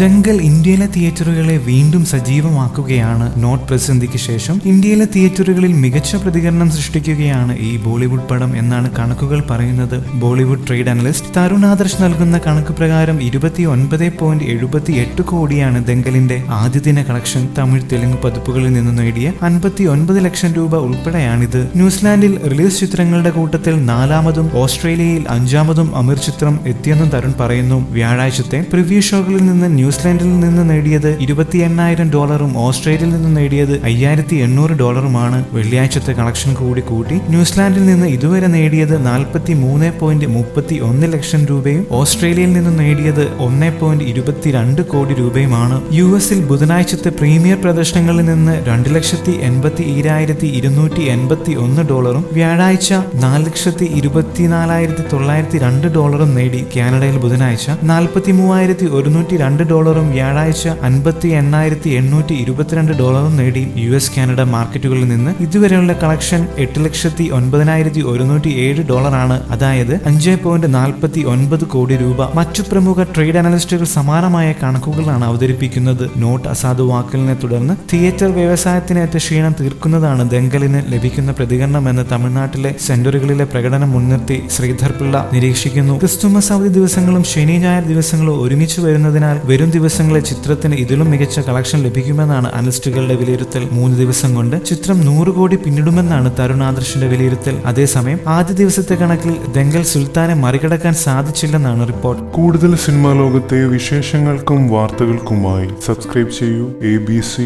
ദങ്കൽ ഇന്ത്യയിലെ തിയേറ്ററുകളെ വീണ്ടും സജീവമാക്കുകയാണ് നോട്ട് പ്രതിസന്ധിക്ക് ശേഷം. ഇന്ത്യയിലെ തിയേറ്ററുകളിൽ മികച്ച പ്രതികരണം സൃഷ്ടിക്കുകയാണ് ഈ ബോളിവുഡ് പടം എന്നാണ് കണക്കുകൾ പറയുന്നത്. ബോളിവുഡ് ട്രേഡ് അനലിസ്റ്റ് തരുൺ ആദർശ് നൽകുന്ന കണക്ക് പ്രകാരം ഇരുപത്തി ഒൻപത് പോയിന്റ് എഴുപത്തി എട്ട് കോടിയാണ് ദങ്കലിന്റെ ആദ്യ ദിന കളക്ഷൻ. തമിഴ് തെലുങ്ക് പതിപ്പുകളിൽ നിന്ന് നേടിയ അൻപത്തി ഒൻപത് ലക്ഷം രൂപ ഉൾപ്പെടെയാണിത്. ന്യൂസിലാൻഡിൽ റിലീസ് ചിത്രങ്ങളുടെ കൂട്ടത്തിൽ നാലാമതും ഓസ്ട്രേലിയയിൽ അഞ്ചാമതും അമീർ ചിത്രം എത്തിയെന്നും തരുൺ പറയുന്നു. വ്യാഴാഴ്ചത്തെ പ്രിവ്യൂ ഷോകളിൽ നിന്ന് ന്യൂസിലാൻഡിൽ നിന്ന് നേടിയത് ഇരുപത്തി എണ്ണായിരം ഡോളറും ഓസ്ട്രേലിയയിൽ നിന്ന് നേടിയത് അയ്യായിരത്തി എണ്ണൂറ് ഡോളറുമാണ്. വെള്ളിയാഴ്ചത്തെ കളക്ഷൻ കൂടി കൂട്ടി ന്യൂസിലാൻഡിൽ നിന്ന് ഇതുവരെ നേടിയത് നാൽപ്പത്തി മൂന്ന് പോയിന്റ് മുപ്പത്തി ഒന്ന് ലക്ഷം രൂപയും ഓസ്ട്രേലിയയിൽ നിന്ന് നേടിയത് ഒന്ന് പോയിന്റ് ഇരുപത്തിരണ്ട് കോടി രൂപയുമാണ്. യു എസിൽ ബുധനാഴ്ചത്തെ പ്രീമിയർ പ്രദർശനങ്ങളിൽ നിന്ന് രണ്ട് ലക്ഷത്തി എൺപത്തി ഈരായിരത്തി ഇരുന്നൂറ്റി എൺപത്തി ഒന്ന് ഡോളറും വ്യാഴാഴ്ച നാല് ലക്ഷത്തി ഇരുപത്തിനാലായിരത്തി തൊള്ളായിരത്തി രണ്ട് ഡോളറും നേടി. കാനഡയിൽ ബുധനാഴ്ച നാൽപ്പത്തി മൂവായിരത്തി ഒരുന്നൂറ്റി രണ്ട് ഡോളറും വ്യാഴാഴ്ച അൻപത്തി എണ്ണായിരത്തി എണ്ണൂറ്റി ഇരുപത്തിരണ്ട് ഡോളറും നേടി യു എസ് കാനഡ മാർക്കറ്റുകളിൽ നിന്ന് ഇതുവരെയുള്ള കളക്ഷൻ എട്ട് ലക്ഷത്തി ഒൻപതിനായിരത്തി ഒരുന്നൂറ്റി ഏഴ് ഡോളറാണ്. അതായത് അഞ്ച് പോയിന്റ് നാൽപ്പത്തി ഒൻപത് കോടി രൂപ. മറ്റു പ്രമുഖ ട്രേഡ് അനലിസ്റ്റുകൾ സമാനമായ കണക്കുകളാണ് അവതരിപ്പിക്കുന്നത്. നോട്ട് അസാധുവാക്കലിനെ തുടർന്ന് തിയേറ്റർ വ്യവസായത്തിനേറ്റ ക്ഷീണം തീർക്കുന്നതാണ് ദംഗലിന് ലഭിക്കുന്ന പ്രതികരണമെന്ന് തമിഴ്നാട്ടിലെ സെന്ററുകളിലെ പ്രകടനം മുൻനിർത്തി ശ്രീധർ പിള്ള നിരീക്ഷിക്കുന്നു. ക്രിസ്തുമസ് അവധി ദിവസങ്ങളും ശനി ഞായർ ദിവസങ്ങളും ഒരുമിച്ച് വരുന്നതിനാൽ വരും ദിവസങ്ങളിൽ ചിത്രത്തിന് ഇതിലും മികച്ച കളക്ഷൻ ലഭിക്കുമെന്നാണ് അനലിസ്റ്റുകളുടെ വിലയിരുത്തൽ. മൂന്ന് ദിവസം കൊണ്ട് ചിത്രം നൂറ് കോടി പിന്നിടുമെന്നാണ് തരുൺ ആദർശിന്റെ വിലയിരുത്തൽ. അതേസമയം ആദ്യ ദിവസത്തെ കണക്കിൽ ദെങ്കൽ സുൽത്താനെ മറികടക്കാൻ സാധിച്ചില്ലെന്നാണ് റിപ്പോർട്ട്. കൂടുതൽ സിനിമാ ലോകത്തെ വിശേഷങ്ങൾക്കും വാർത്തകൾക്കുമായി സബ്സ്ക്രൈബ് ചെയ്യൂ എ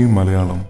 മലയാളം.